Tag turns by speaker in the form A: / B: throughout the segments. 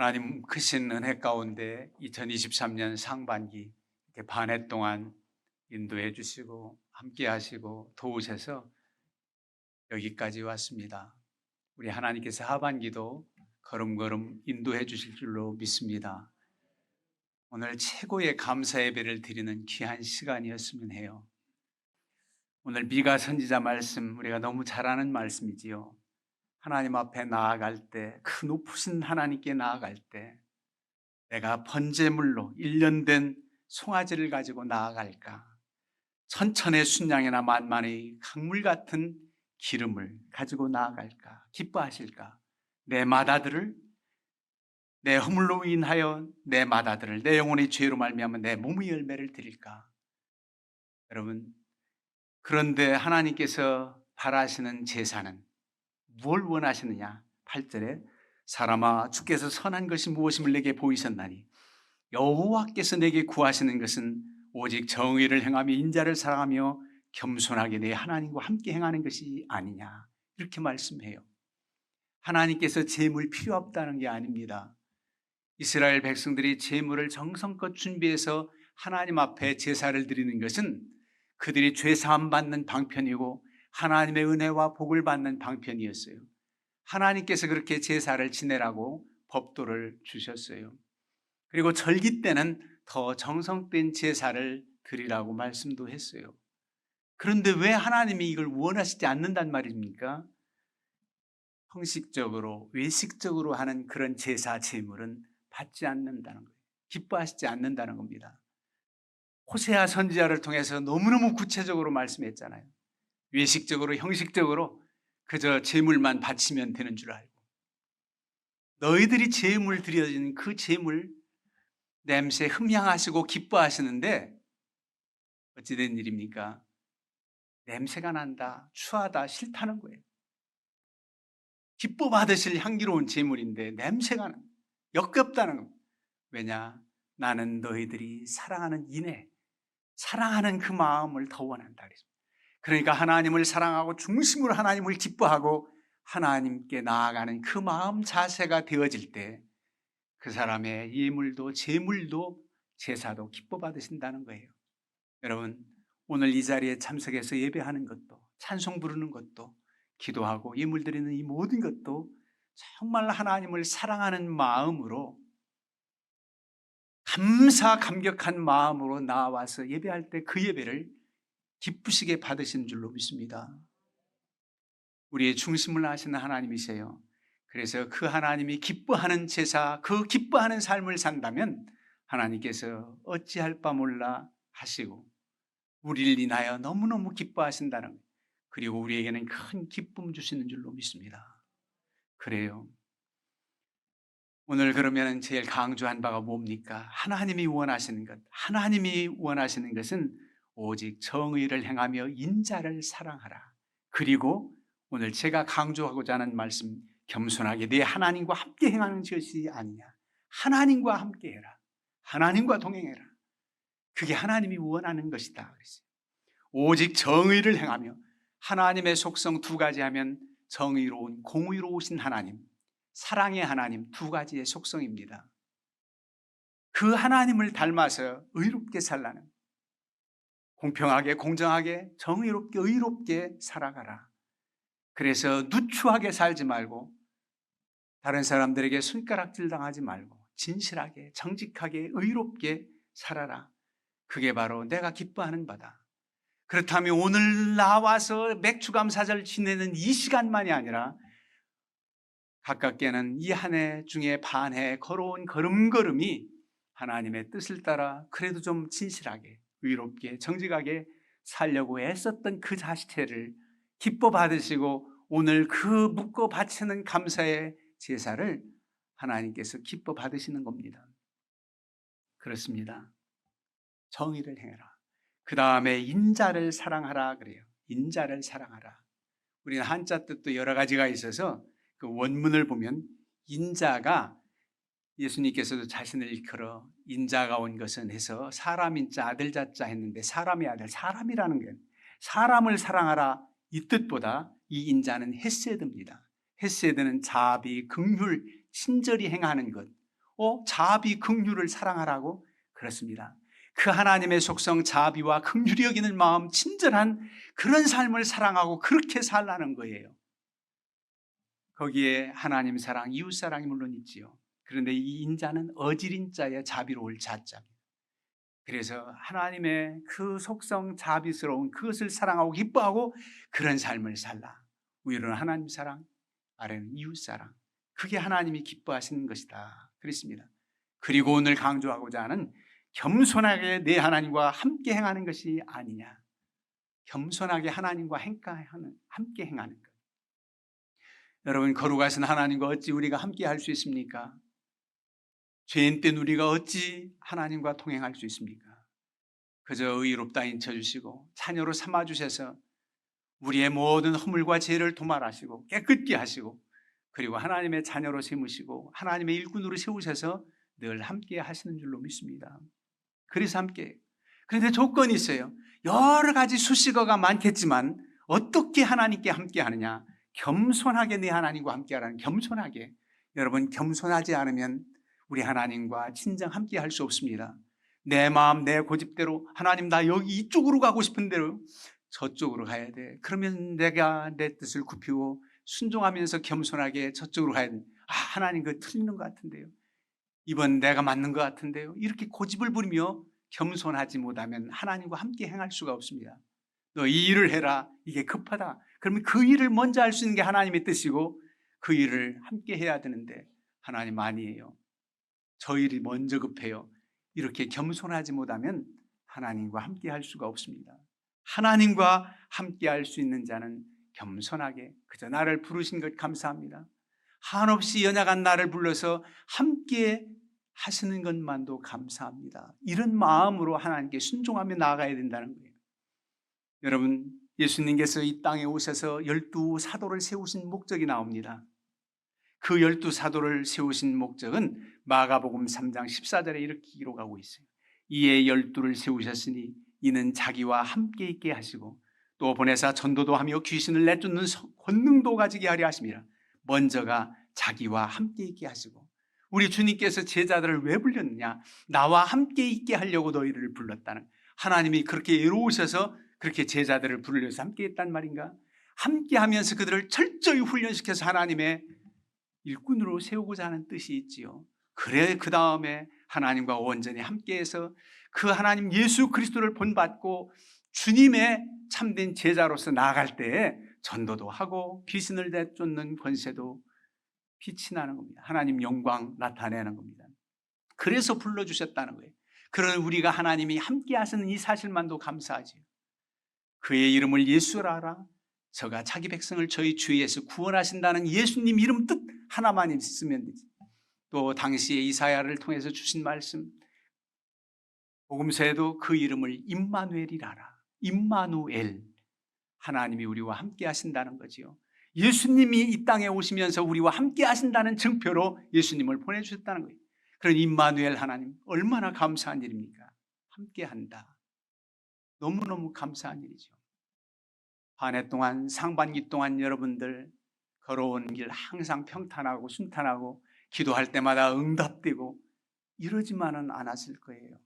A: 하나님 크신 은혜 가운데 2023년 상반기 이렇게 반해 동안 인도해 주시고 함께 하시고 도우셔서 여기까지 왔습니다. 우리 하나님께서 하반기도 걸음걸음 인도해 주실 줄로 믿습니다. 오늘 최고의 감사 예배를 드리는 귀한 시간이었으면 해요. 오늘 미가 선지자 말씀 우리가 너무 잘 아는 말씀이지요. 하나님 앞에 나아갈 때, 그 높으신 하나님께 나아갈 때, 내가 번제물로 1년 된 송아지를 가지고 나아갈까? 천천의 순양이나 만만의 강물 같은 기름을 가지고 나아갈까? 기뻐하실까? 내 마다들을 내 허물로 인하여 내 마다들을 내 영혼의 죄로 말미암아 내 몸의 열매를 드릴까? 여러분 그런데 하나님께서 바라시는 제사는 뭘 원하시느냐? 8절에 사람아 주께서 선한 것이 무엇임을 내게 보이셨나니 여호와께서 내게 구하시는 것은 오직 정의를 행하며 인자를 사랑하며 겸손하게 내 하나님과 함께 행하는 것이 아니냐 이렇게 말씀해요. 하나님께서 재물 필요 없다는 게 아닙니다. 이스라엘 백성들이 재물을 정성껏 준비해서 하나님 앞에 제사를 드리는 것은 그들이 죄 사함 받는 방편이고 하나님의 은혜와 복을 받는 방편이었어요. 하나님께서 그렇게 제사를 지내라고 법도를 주셨어요. 그리고 절기 때는 더 정성된 제사를 드리라고 말씀도 했어요. 그런데 왜 하나님이 이걸 원하시지 않는단 말입니까? 형식적으로, 외식적으로 하는 그런 제사 제물은 받지 않는다는 거예요. 기뻐하시지 않는다는 겁니다. 호세아 선지자를 통해서 너무너무 구체적으로 말씀했잖아요. 외식적으로 형식적으로 그저 재물만 바치면 되는 줄 알고 너희들이 재물 드려진 그 재물 냄새 흠향하시고 기뻐하시는데 어찌된 일입니까? 냄새가 난다, 추하다, 싫다는 거예요. 기뻐 받으실 향기로운 재물인데 냄새가 나, 역겹다는 겁니다. 왜냐? 나는 너희들이 사랑하는 인애, 사랑하는 그 마음을 더 원한다. 그랬습니다. 그러니까 하나님을 사랑하고 중심으로 하나님을 기뻐하고 하나님께 나아가는 그 마음 자세가 되어질 때 그 사람의 예물도 재물도 제사도 기뻐 받으신다는 거예요. 여러분 오늘 이 자리에 참석해서 예배하는 것도 찬송 부르는 것도 기도하고 예물 드리는 이 모든 것도 정말 하나님을 사랑하는 마음으로 감사 감격한 마음으로 나와서 예배할 때 그 예배를 기쁘시게 받으신 줄로 믿습니다. 우리의 중심을 아시는 하나님이세요. 그래서 그 하나님이 기뻐하는 제사, 그 기뻐하는 삶을 산다면 하나님께서 어찌할 바 몰라 하시고 우리를 인하여 너무너무 기뻐하신다는 그리고 우리에게는 큰 기쁨 주시는 줄로 믿습니다. 그래요. 오늘 그러면 제일 강조한 바가 뭡니까? 하나님이 원하시는 것. 하나님이 원하시는 것은 오직 정의를 행하며 인자를 사랑하라. 그리고 오늘 제가 강조하고자 하는 말씀 겸손하게 내 하나님과 함께 행하는 것이 아니냐. 하나님과 함께 해라. 하나님과 동행해라. 그게 하나님이 원하는 것이다. 오직 정의를 행하며 하나님의 속성 두 가지 하면 정의로운 공의로우신 하나님, 사랑의 하나님 두 가지의 속성입니다. 그 하나님을 닮아서 의롭게 살라는 공평하게 공정하게 정의롭게 의롭게 살아가라. 그래서 누추하게 살지 말고 다른 사람들에게 손가락질 당하지 말고 진실하게 정직하게 의롭게 살아라. 그게 바로 내가 기뻐하는 바다. 그렇다면 오늘 나와서 맥주감사절 지내는 이 시간만이 아니라 가깝게는 이 한 해 중에 반해 걸어온 걸음걸음이 하나님의 뜻을 따라 그래도 좀 진실하게 의롭게 정직하게 살려고 애썼던 그 자체를 기뻐 받으시고 오늘 그 묻고 바치는 감사의 제사를 하나님께서 기뻐 받으시는 겁니다. 그렇습니다. 정의를 행해라. 그 다음에 인자를 사랑하라 그래요. 인자를 사랑하라. 우리는 한자 뜻도 여러 가지가 있어서 그 원문을 보면 인자가 예수님께서도 자신을 일컬어 인자가 온 것은 해서 사람 인자 아들 자자 했는데 사람의 아들 사람이라는 게 사람을 사랑하라 이 뜻보다 이 인자는 헤세드입니다. 헤세드는 자비, 긍휼, 친절히 행하는 것. 어, 자비, 긍휼을 사랑하라고 그렇습니다. 그 하나님의 속성 자비와 긍휼이 여기는 마음, 친절한 그런 삶을 사랑하고 그렇게 살라는 거예요. 거기에 하나님 사랑, 이웃 사랑이 물론 있지요. 그런데 이 인자는 어지린 자의 자비로울 자자. 그래서 하나님의 그 속성 자비스러운 그것을 사랑하고 기뻐하고 그런 삶을 살라. 위로는 하나님 사랑, 아래는 이웃 사랑. 그게 하나님이 기뻐하시는 것이다. 그랬습니다. 그리고 오늘 강조하고자 하는 겸손하게 내 하나님과 함께 행하는 것이 아니냐. 겸손하게 하나님과 함께 행하는 것. 여러분, 거룩하신 하나님과 어찌 우리가 함께 할 수 있습니까? 죄인 때 우리가 어찌 하나님과 동행할 수 있습니까? 그저 의롭다 인쳐주시고 자녀로 삼아주셔서 우리의 모든 허물과 죄를 도말하시고 깨끗게 하시고 그리고 하나님의 자녀로 세우시고 하나님의 일꾼으로 세우셔서 늘 함께 하시는 줄로 믿습니다. 그래서 함께. 그런데 조건이 있어요. 여러 가지 수식어가 많겠지만 어떻게 하나님께 함께 하느냐? 겸손하게 내 하나님과 함께 하라는 겸손하게. 여러분 겸손하지 않으면 우리 하나님과 진정 함께 할 수 없습니다. 내 마음, 내 고집대로 하나님 나 여기 이쪽으로 가고 싶은 대로 저쪽으로 가야 돼. 그러면 내가 내 뜻을 굽히고 순종하면서 겸손하게 저쪽으로 가야 돼. 아, 하나님 그 틀리는 것 같은데요. 이번 내가 맞는 것 같은데요. 이렇게 고집을 부리며 겸손하지 못하면 하나님과 함께 행할 수가 없습니다. 너 이 일을 해라. 이게 급하다. 그러면 그 일을 먼저 할 수 있는 게 하나님의 뜻이고 그 일을 함께 해야 되는데 하나님 아니에요. 저 일이 먼저 급해요. 이렇게 겸손하지 못하면 하나님과 함께 할 수가 없습니다. 하나님과 함께 할 수 있는 자는 겸손하게 그저 나를 부르신 것 감사합니다. 한없이 연약한 나를 불러서 함께 하시는 것만도 감사합니다. 이런 마음으로 하나님께 순종하며 나아가야 된다는 거예요. 여러분, 예수님께서 이 땅에 오셔서 열두 사도를 세우신 목적이 나옵니다. 그 열두 사도를 세우신 목적은 마가복음 3장 14절에 이렇게 기록하고 있어요. 이에 열두를 세우셨으니 이는 자기와 함께 있게 하시고 또 보내사 전도도 하며 귀신을 내쫓는 권능도 가지게 하려 하십니다. 먼저가 자기와 함께 있게 하시고 우리 주님께서 제자들을 왜 불렀느냐? 나와 함께 있게 하려고 너희를 불렀다는 하나님이 그렇게 이로우셔서 그렇게 제자들을 부르려서 함께 했단 말인가? 함께 하면서 그들을 철저히 훈련시켜서 하나님의 일꾼으로 세우고자 하는 뜻이 있지요. 그래 그 다음에 하나님과 온전히 함께해서 그 하나님 예수 그리스도를 본받고 주님의 참된 제자로서 나아갈 때에 전도도 하고 귀신을 내쫓는 권세도 빛이 나는 겁니다. 하나님 영광 나타내는 겁니다. 그래서 불러주셨다는 거예요. 그런 우리가 하나님이 함께 하시는 이 사실만도 감사하지요. 그의 이름을 예수라 하라. 저가 자기 백성을 저희 주위에서 구원하신다는 예수님 이름 뜻 하나만 있으면 되지. 또 당시에 이사야를 통해서 주신 말씀 복음서에도 그 이름을 임마누엘이라라. 임마누엘. 하나님이 우리와 함께 하신다는 거지요. 예수님이 이 땅에 오시면서 우리와 함께 하신다는 증표로 예수님을 보내주셨다는 거예요. 그런 임마누엘 하나님 얼마나 감사한 일입니까? 함께 한다. 너무너무 감사한 일이죠. 한 해 동안 상반기 동안 여러분들 걸어온 길 항상 평탄하고 순탄하고 기도할 때마다 응답되고 이러지만은 않았을 거예요.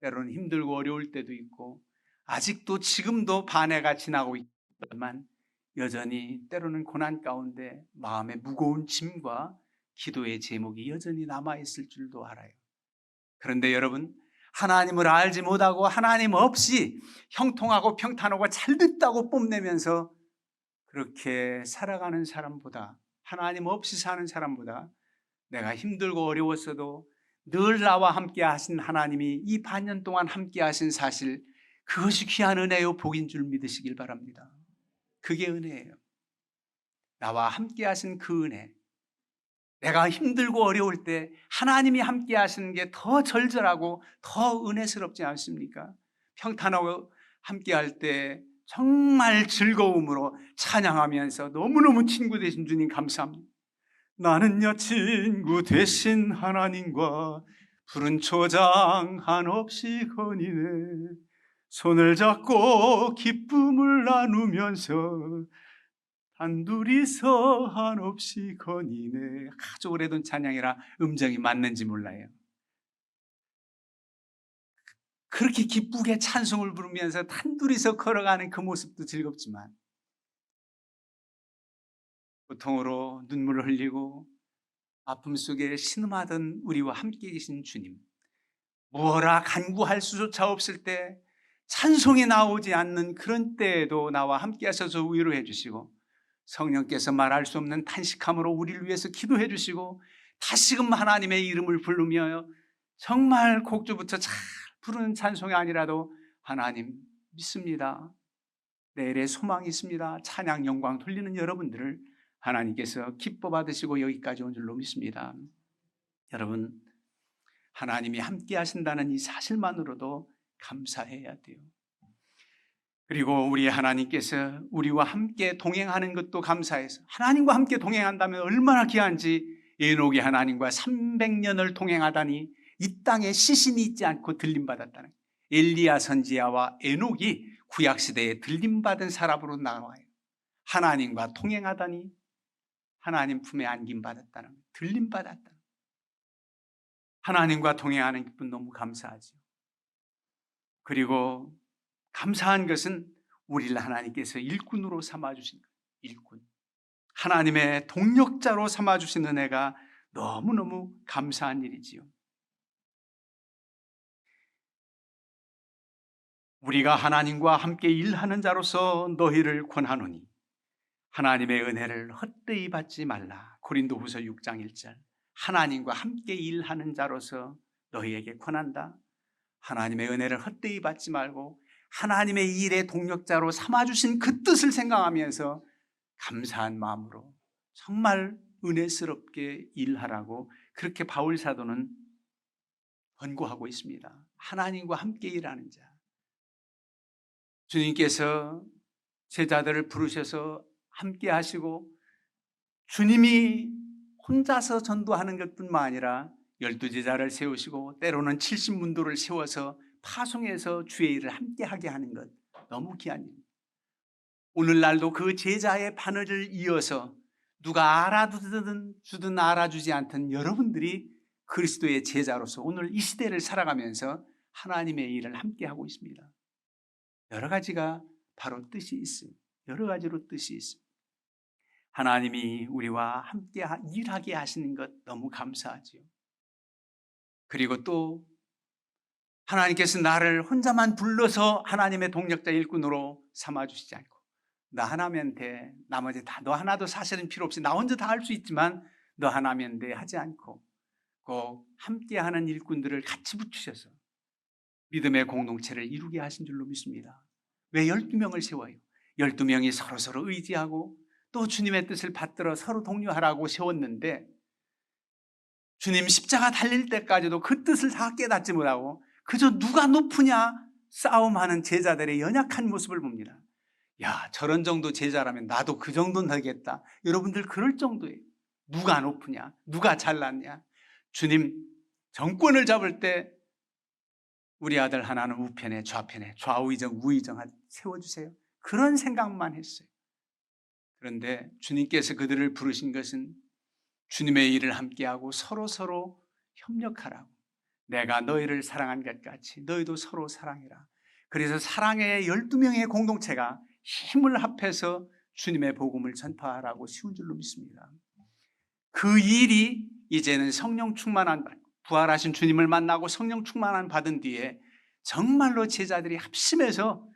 A: 때로는 힘들고 어려울 때도 있고 아직도 지금도 반해가 지나고 있지만 여전히 때로는 고난 가운데 마음의 무거운 짐과 기도의 제목이 여전히 남아 있을 줄도 알아요. 그런데 여러분, 하나님을 알지 못하고 하나님 없이 형통하고 평탄하고 잘 됐다고 뽐내면서 그렇게 살아가는 사람보다 하나님 없이 사는 사람보다 내가 힘들고 어려웠어도 늘 나와 함께 하신 하나님이 이 반년 동안 함께 하신 사실 그것이 귀한 은혜요 복인 줄 믿으시길 바랍니다. 그게 은혜예요. 나와 함께 하신 그 은혜. 내가 힘들고 어려울 때 하나님이 함께 하시는 게 더 절절하고 더 은혜스럽지 않습니까? 평탄하고 함께 할 때 정말 즐거움으로 찬양하면서 너무너무 친구 되신 주님 감사합니다. 나는요 친구 되신 하나님과 푸른 초장 한없이 거니네 손을 잡고 기쁨을 나누면서 한둘이서 한없이 거니네 아주 오래된 찬양이라 음정이 맞는지 몰라요. 그렇게 기쁘게 찬송을 부르면서 단둘이서 걸어가는 그 모습도 즐겁지만 고통으로 눈물을 흘리고 아픔 속에 신음하던 우리와 함께 계신 주님 무어라 간구할 수조차 없을 때 찬송이 나오지 않는 그런 때에도 나와 함께 하셔서 위로해 주시고 성령께서 말할 수 없는 탄식함으로 우리를 위해서 기도해 주시고 다시금 하나님의 이름을 부르며 정말 곡조부터 잘 부르는 찬송이 아니라도 하나님 믿습니다. 내일의 소망이 있습니다. 찬양 영광 돌리는 여러분들을 하나님께서 기뻐 받으시고 여기까지 온 줄로 믿습니다. 여러분 하나님이 함께 하신다는 이 사실만으로도 감사해야 돼요. 그리고 우리 하나님께서 우리와 함께 동행하는 것도 감사해서 하나님과 함께 동행한다면 얼마나 귀한지 에녹이 하나님과 300년을 동행하다니 이 땅에 시신이 있지 않고 들림받았다는 엘리야 선지자와 에녹이 구약 시대에 들림받은 사람으로 나와요. 하나님과 동행하다니 하나님 품에 안김 받았다는 들림 받았다. 하나님과 동행하는 기분 너무 감사하죠. 그리고 감사한 것은 우리를 하나님께서 일꾼으로 삼아 주신 것. 일꾼. 하나님의 동력자로 삼아 주신 은혜가 너무너무 감사한 일이지요. 우리가 하나님과 함께 일하는 자로서 너희를 권하노니 하나님의 은혜를 헛되이 받지 말라. 고린도후서 6장 1절. 하나님과 함께 일하는 자로서 너희에게 권한다. 하나님의 은혜를 헛되이 받지 말고 하나님의 일의 동력자로 삼아 주신 그 뜻을 생각하면서 감사한 마음으로 정말 은혜스럽게 일하라고 그렇게 바울 사도는 권고하고 있습니다. 하나님과 함께 일하는 자. 주님께서 제자들을 부르셔서 함께 하시고 주님이 혼자서 전도하는 것뿐만 아니라 열두 제자를 세우시고 때로는 70문도를 세워서 파송해서 주의 일을 함께 하게 하는 것 너무 귀한 일. 오늘날도 그 제자의 바늘을 이어서 누가 알아주든 주든 알아주지 않든 여러분들이 그리스도의 제자로서 오늘 이 시대를 살아가면서 하나님의 일을 함께 하고 있습니다. 여러 가지가 바로 뜻이 있습니다. 여러 가지로 뜻이 있습니다. 하나님이 우리와 함께 일하게 하시는 것 너무 감사하지요. 그리고 또 하나님께서 나를 혼자만 불러서 하나님의 동력자 일꾼으로 삼아주시지 않고 너 하나면 돼. 나머지 다 너 하나도 사실은 필요 없이 나 혼자 다 할 수 있지만 너 하나면 돼 하지 않고 꼭 함께하는 일꾼들을 같이 붙이셔서 믿음의 공동체를 이루게 하신 줄로 믿습니다. 왜 12명을 세워요? 12명이 서로서로 의지하고 또 주님의 뜻을 받들어 서로 독려하라고 세웠는데 주님 십자가 달릴 때까지도 그 뜻을 다 깨닫지 못하고 그저 누가 높으냐 싸움하는 제자들의 연약한 모습을 봅니다. 야, 저런 정도 제자라면 나도 그 정도는 되겠다. 여러분들 그럴 정도예요. 누가 높으냐? 누가 잘났냐? 주님 정권을 잡을 때 우리 아들 하나는 우편에 좌편에 좌우이정 우이정 세워주세요. 그런 생각만 했어요. 그런데 주님께서 그들을 부르신 것은 주님의 일을 함께하고 서로 서로 협력하라고. 내가 너희를 사랑한 것 같이 너희도 서로 사랑해라. 그래서 사랑의 12명의 공동체가 힘을 합해서 주님의 복음을 전파하라고 쉬운 줄로 믿습니다. 그 일이 이제는 성령 충만한 부활하신 주님을 만나고 성령 충만한 받은 뒤에 정말로 제자들이 합심해서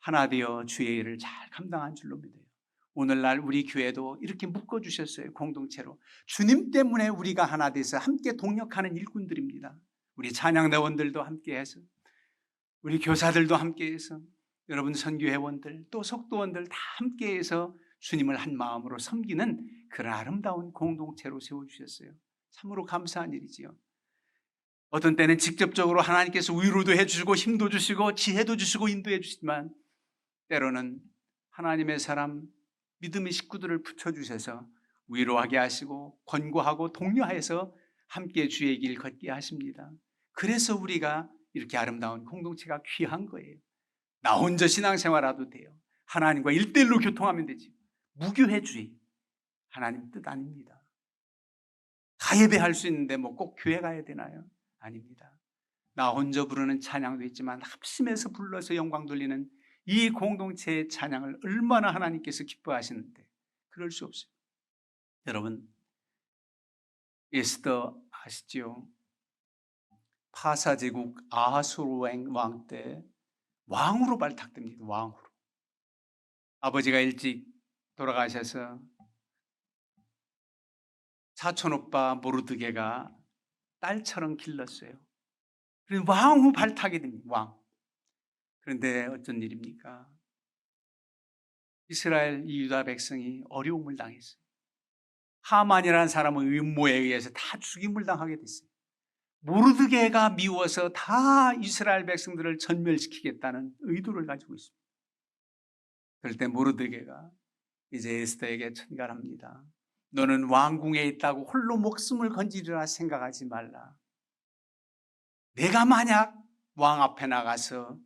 A: 하나 되어 주의 일을 잘 감당한 줄로 믿어요. 오늘날 우리 교회도 이렇게 묶어 주셨어요. 공동체로. 주님 때문에 우리가 하나 돼서 함께 동력하는 일꾼들입니다. 우리 찬양대원들도 함께 해서 우리 교사들도 함께 해서 여러분 선교회원들 또 속도원들 다 함께 해서 주님을 한 마음으로 섬기는 그런 아름다운 공동체로 세워 주셨어요. 참으로 감사한 일이지요. 어떤 때는 직접적으로 하나님께서 위로도 해주시고 힘도 주시고 지혜도 주시고 인도해 주시지만 때로는 하나님의 사람 믿음의 식구들을 붙여주셔서 위로하게 하시고 권고하고 독려해서 함께 주의 길 걷게 하십니다. 그래서 우리가 이렇게 아름다운 공동체가 귀한 거예요. 나 혼자 신앙생활하도 돼요. 하나님과 일대일로 교통하면 되지. 무교회주의 하나님 뜻 아닙니다. 다 예배할 수 있는데 뭐 꼭 교회 가야 되나요? 아닙니다. 나 혼자 부르는 찬양도 있지만 합심해서 불러서 영광 돌리는 이 공동체의 찬양을 얼마나 하나님께서 기뻐하시는데 그럴 수 없어요. 여러분 에스더 아시지요? 파사 제국 아하수르 왕 때 왕으로 발탁됩니다. 왕으로. 아버지가 일찍 돌아가셔서 사촌 오빠 모르드게가 딸처럼 길렀어요. 그래서 왕후 발탁이 됩니다. 왕. 그런데 어쩐 일입니까? 이스라엘 이 유다 백성이 어려움을 당했어요. 하만이라는 사람의 음모에 의해서 다 죽임을 당하게 됐어요. 모르드게가 미워서 다 이스라엘 백성들을 전멸시키겠다는 의도를 가지고 있습니다. 그럴 때 모르드게가 이제 에스더에게 천갈합니다. 너는 왕궁에 있다고 홀로 목숨을 건지리라 생각하지 말라. 내가 만약 왕 앞에 나가서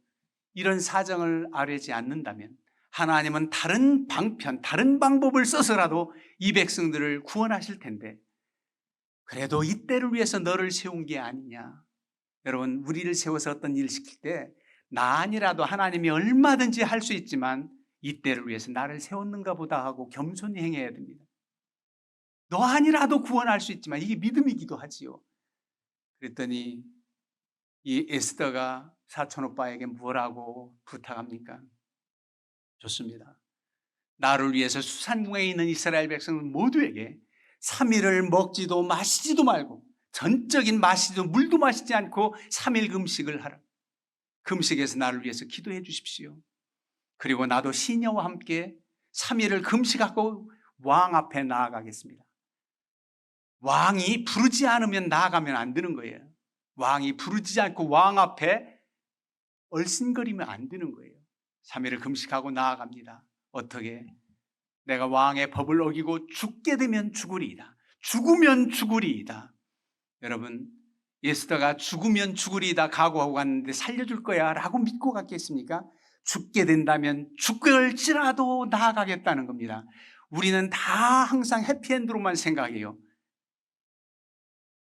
A: 이런 사정을 아뢰지 않는다면 하나님은 다른 방편, 다른 방법을 써서라도 이 백성들을 구원하실 텐데 그래도 이때를 위해서 너를 세운 게 아니냐. 여러분, 우리를 세워서 어떤 일을 시킬 때 나 아니라도 하나님이 얼마든지 할 수 있지만 이때를 위해서 나를 세웠는가 보다 하고 겸손히 행해야 됩니다. 너 아니라도 구원할 수 있지만 이게 믿음이기도 하지요. 그랬더니 이 에스더가 사촌 오빠에게 뭐라고 부탁합니까? 좋습니다. 나를 위해서 수산궁에 있는 이스라엘 백성 모두에게 3일을 먹지도 마시지도 말고 전적인 마시지도 물도 마시지 않고 3일 금식을 하라. 금식에서 나를 위해서 기도해 주십시오. 그리고 나도 시녀와 함께 3일을 금식하고 왕 앞에 나아가겠습니다. 왕이 부르지 않으면 나아가면 안 되는 거예요. 왕이 부르지 않고 왕 앞에 얼씬거리면 안 되는 거예요. 3일을 금식하고 나아갑니다. 어떻게? 내가 왕의 법을 어기고 죽게 되면 죽으리이다. 죽으면 죽으리이다. 여러분, 예스더가 죽으면 죽으리이다 각오하고 갔는데 살려줄 거야 라고 믿고 갔겠습니까? 죽게 된다면 죽을지라도 나아가겠다는 겁니다. 우리는 다 항상 해피엔드로만 생각해요.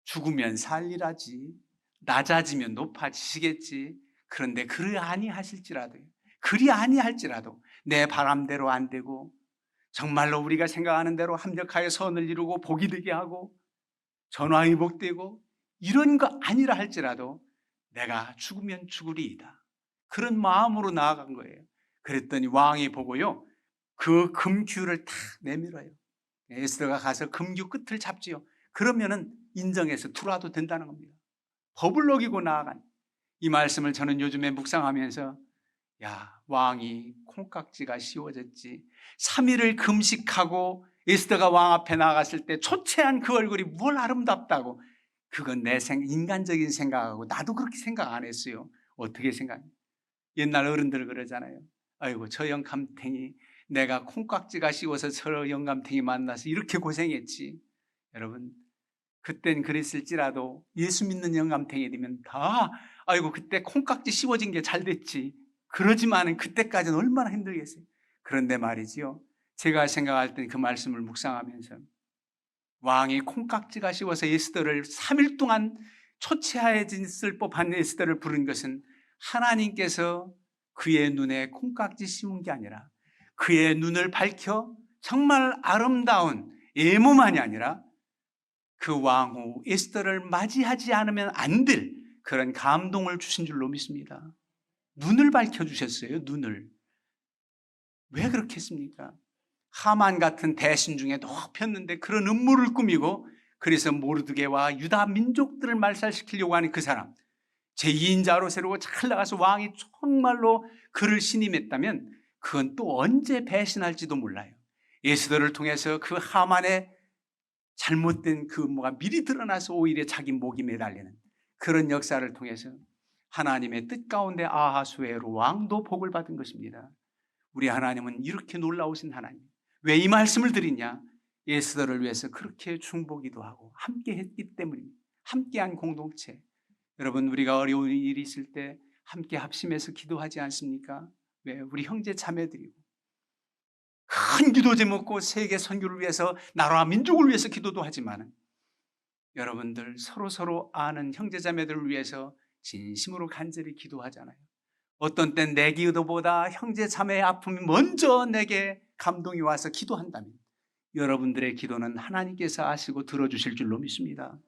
A: 죽으면 살리라지. 낮아지면 높아지시겠지. 그런데 그리 아니하실지라도 그리 아니할지라도 내 바람대로 안 되고 정말로 우리가 생각하는 대로 합력하여 선을 이루고 복이 되게 하고 전화위복되고 이런 거 아니라 할지라도 내가 죽으면 죽으리이다. 그런 마음으로 나아간 거예요. 그랬더니 왕이 보고요. 그 금규를 탁 내밀어요. 에스더가 가서 금규 끝을 잡지요. 그러면은 인정해서 들어와도 된다는 겁니다. 법을 어기고 나아간 이 말씀을 저는 요즘에 묵상하면서 야, 왕이 콩깍지가 씌워졌지. 3일을 금식하고 에스더가 왕 앞에 나갔을 때 초췌한 그 얼굴이 뭘 아름답다고. 그건 내 생, 인간적인 생각하고 나도 그렇게 생각 안 했어요. 어떻게 생각해? 옛날 어른들 그러잖아요. 아이고, 저 영감탱이 내가 콩깍지가 씌워서 저 영감탱이 만나서 이렇게 고생했지. 여러분, 그땐 그랬을지라도 예수 믿는 영감탱이 되면 다 아이고 그때 콩깍지 씌워진 게 잘 됐지. 그러지만은 그때까지는 얼마나 힘들겠어요. 그런데 말이지요. 제가 생각할 때그 말씀을 묵상하면서 왕이 콩깍지가 씌워서 에스더를 3일 동안 초췌해질 법한 에스더를 부른 것은 하나님께서 그의 눈에 콩깍지 씌운 게 아니라 그의 눈을 밝혀 정말 아름다운 예모만이 아니라 그 왕후 에스더를 맞이하지 않으면 안 될 그런 감동을 주신 줄로 믿습니다. 눈을 밝혀주셨어요, 눈을. 왜 그렇게 했습니까? 하만 같은 대신 중에 높였는데 그런 음모를 꾸미고 그래서 모르드게와 유다 민족들을 말살시키려고 하는 그 사람. 제2인자로 세우고 잘 나가서 왕이 정말로 그를 신임했다면 그건 또 언제 배신할지도 몰라요. 예수들을 통해서 그 하만의 잘못된 그 뭐가 미리 드러나서 오히려 자기 목이 매달리는 그런 역사를 통해서 하나님의 뜻 가운데 아하수에로 왕도 복을 받은 것입니다. 우리 하나님은 이렇게 놀라우신 하나님. 왜 이 말씀을 드리냐? 예수들을 위해서 그렇게 중보기도 하고 함께 했기 때문입니다. 함께한 공동체. 여러분 우리가 어려운 일이 있을 때 함께 합심해서 기도하지 않습니까? 왜 우리 형제 자매들이고 큰 기도 제목고 세계 선교를 위해서 나라와 민족을 위해서 기도도 하지만 여러분들 서로 서로 아는 형제자매들을 위해서 진심으로 간절히 기도하잖아요. 어떤 땐 내 기도보다 형제 자매의 아픔이 먼저 내게 감동이 와서 기도한다면 여러분들의 기도는 하나님께서 아시고 들어주실 줄로 믿습니다.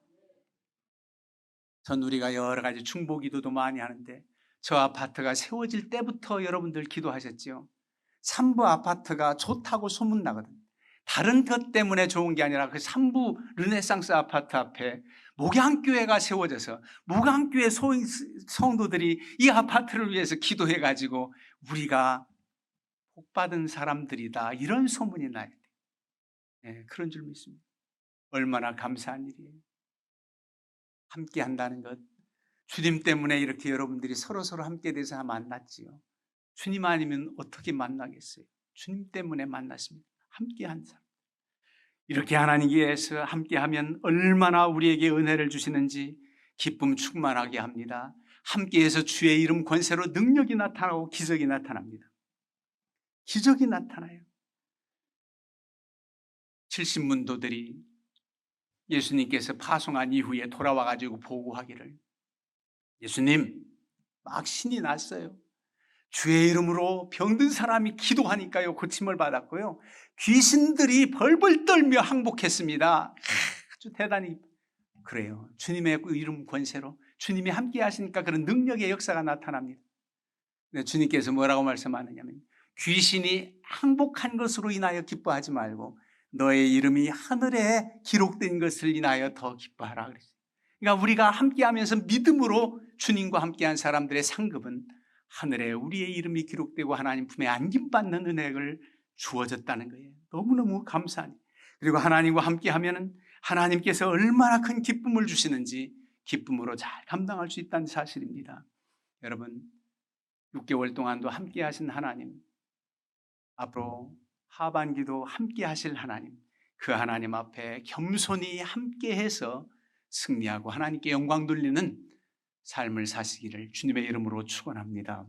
A: 전 우리가 여러 가지 중보 기도도 많이 하는데 저 아파트가 세워질 때부터 여러분들 기도하셨죠. 삼부 아파트가 좋다고 소문나거든. 다른 것 때문에 좋은 게 아니라 그 삼부 르네상스 아파트 앞에 목양교회가 세워져서 목양교회 소- 성도들이 이 아파트를 위해서 기도해 가지고 우리가 복받은 사람들이다 이런 소문이 나야 돼. 네, 그런 줄 믿습니다. 얼마나 감사한 일이에요. 함께 한다는 것. 주님 때문에 이렇게 여러분들이 서로 서로 함께 돼서 만났지요. 주님 아니면 어떻게 만나겠어요? 주님 때문에 만났습니다. 함께 한 사람. 이렇게 하나님께서 함께 하면 얼마나 우리에게 은혜를 주시는지 기쁨 충만하게 합니다. 함께해서 주의 이름 권세로 능력이 나타나고 기적이 나타납니다. 기적이 나타나요. 70문도들이 예수님께서 파송한 이후에 돌아와 가지고 보고하기를 예수님 막 신이 났어요. 주의 이름으로 병든 사람이 기도하니까요 고침을 받았고요. 귀신들이 벌벌 떨며 항복했습니다. 아주 대단히 그래요. 주님의 그 이름 권세로 주님이 함께 하시니까 그런 능력의 역사가 나타납니다. 근데 주님께서 뭐라고 말씀하느냐면 귀신이 항복한 것으로 인하여 기뻐하지 말고 너의 이름이 하늘에 기록된 것을 인하여 더 기뻐하라 그랬어요. 그러니까 우리가 함께하면서 믿음으로 주님과 함께한 사람들의 상급은 하늘에 우리의 이름이 기록되고 하나님 품에 안김받는 은혜를 주어졌다는 거예요. 너무너무 감사하니. 그리고 하나님과 함께 하면은 하나님께서 얼마나 큰 기쁨을 주시는지 기쁨으로 잘 감당할 수 있다는 사실입니다. 여러분 6개월 동안도 함께 하신 하나님 앞으로 하반기도 함께 하실 하나님 그 하나님 앞에 겸손히 함께 해서 승리하고 하나님께 영광 돌리는 삶을 사시기를 주님의 이름으로 축원합니다.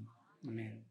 A: 아멘.